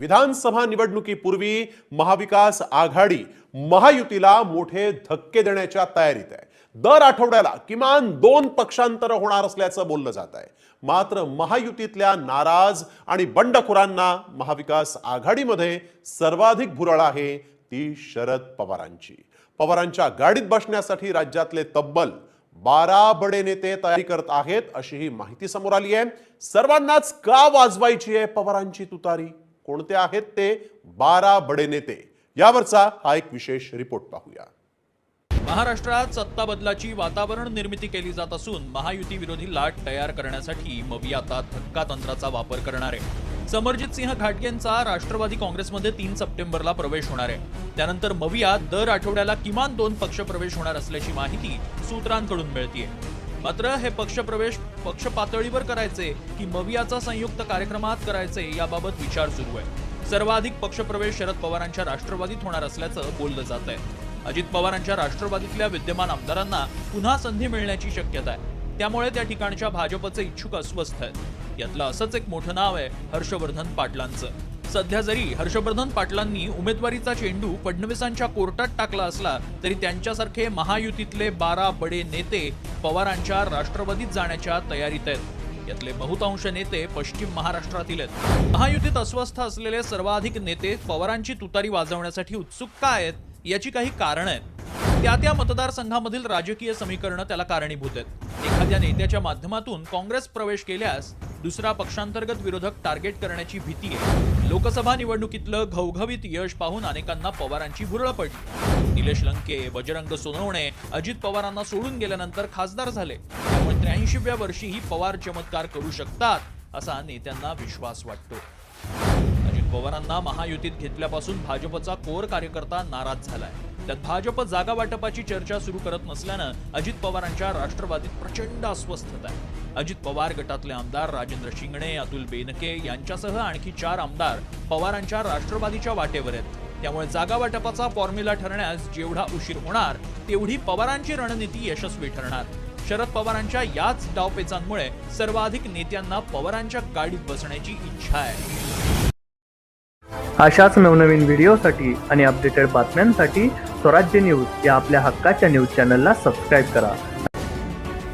विधानसभा निवडणुकीपूर्वी महाविकास आघाडी महायुतीला मोठे धक्के देण्याच्या तयारीत आहे. दर आठवड्याला किमान दोन पक्षांतर होणार असल्याचं बोललं जात आहे. मात्र महायुतीतल्या नाराज आणि बंडखोरांना महाविकास आघाडीमध्ये सर्वाधिक भुरळ आहे ती शरद पवारांची. पवारांच्या गाडीत बसण्यासाठी राज्यातले तब्बल बारा बडे नेते तयारी करत आहेत अशी ही माहिती समोर आली आहे. सर्वांनाच का वाजवायची आहे पवारांची तुतारी? कोणते आहेत ते? बारा बडे नेते. यावरचा हा एक विशेष रिपोर्ट पाहूया. महाराष्ट्रात सत्ता बदलाची वातावरण निर्मिती केली जात असून महायुती विरोधी लाट तयार करण्यासाठी मवी आता धक्का तंत्राचा वापर करणार आहे. समरजित सिंह घाटगेंचा राष्ट्रवादी काँग्रेसमध्ये तीन सप्टेंबरला प्रवेश होणार आहे. त्यानंतर मविया दर आठवड्याला किमान दोन पक्ष प्रवेश होणार असल्याची माहिती सूत्रांकडून मिळतीये. मात्र हे पक्षप्रवेश पक्ष पातळीवर करायचे की मवियाचा संयुक्त कार्यक्रमात करायचे याबाबत विचार सुरू आहे. सर्वाधिक पक्षप्रवेश शरद पवारांच्या राष्ट्रवादीत होणार असल्याचं बोललं जात आहे. अजित पवारांच्या राष्ट्रवादीतल्या विद्यमान आमदारांना पुन्हा संधी मिळण्याची शक्यता आहे. त्यामुळे त्या ठिकाणच्या भाजपचे इच्छुक अस्वस्थ आहेत. यातलं असंच एक मोठं नाव आहे हर्षवर्धन पाटलांचं. सध्या जरी हर्षवर्धन पाटलांनी उमेदवारीचा चेंडू फडणवीसांच्या कोर्टात टाकला असला तरी त्यांच्यासारखे महायुतीतले बारा बडे नेते पवारांच्या राष्ट्रवादीत जाण्याच्या तयारीत आहेत. यातले बहुतांश नेते पश्चिम महाराष्ट्रातील आहेत. महायुतीत अस्वस्थ असलेले सर्वाधिक नेते पवारांची तुतारी वाजवण्यासाठी उत्सुक का आहेत याची काही कारणं आहेत. त्या त्या मतदारसंघामधील राजकीय समीकरणं त्याला कारणीभूत आहेत. एखाद्या नेत्याच्या माध्यमातून काँग्रेस प्रवेश केल्यास दुसरा पक्षांतर्गत विरोधक टार्गेट करण्याची भीती आहे. लोकसभा निवडणुकीतलं घवघवीत यश पाहून अनेकांना पवारांची भुरळ पडली. निलेश लंके बजरंग सोनवणे अजित पवारांना सोडून गेल्यानंतर खासदार झाले. त्यामुळे त्र्याऐंशीव्या वर्षीही पवार चमत्कार करू शकतात असा नेत्यांना विश्वास वाटतो. अजित पवारांना महायुतीत घेतल्यापासून भाजपचा कोर कार्यकर्ता नाराज झालाय. त्यात भाजप जागा वाटपाची चर्चा सुरू करत नसल्यानं अजित पवारांच्या राष्ट्रवादीत प्रचंड अस्वस्थता आहे. अजित पवार गटातले आमदार राजेंद्र शिंगणे अतुल बेनके यांच्यासह आणखी चार आमदार पवारांच्या राष्ट्रवादीच्या वाटेवर आहेत. त्यामुळे जागा वाटपाचा फॉर्म्युला ठरण्यास जेवढा उशीर होणार तेवढी पवारांची रणनीती यशस्वी ठरणार. शरद पवारांच्या याच डावपेचांमुळे सर्वाधिक नेत्यांना पवारांच्या गाडीत बसण्याची इच्छा आहे. अशाच नवनवीन व्हिडिओसाठी आणि अपडेटेड बातम्यांसाठी स्वराज्य न्यूज या आपल्या हक्काच्या न्यूज चॅनलला सबस्क्राईब करा.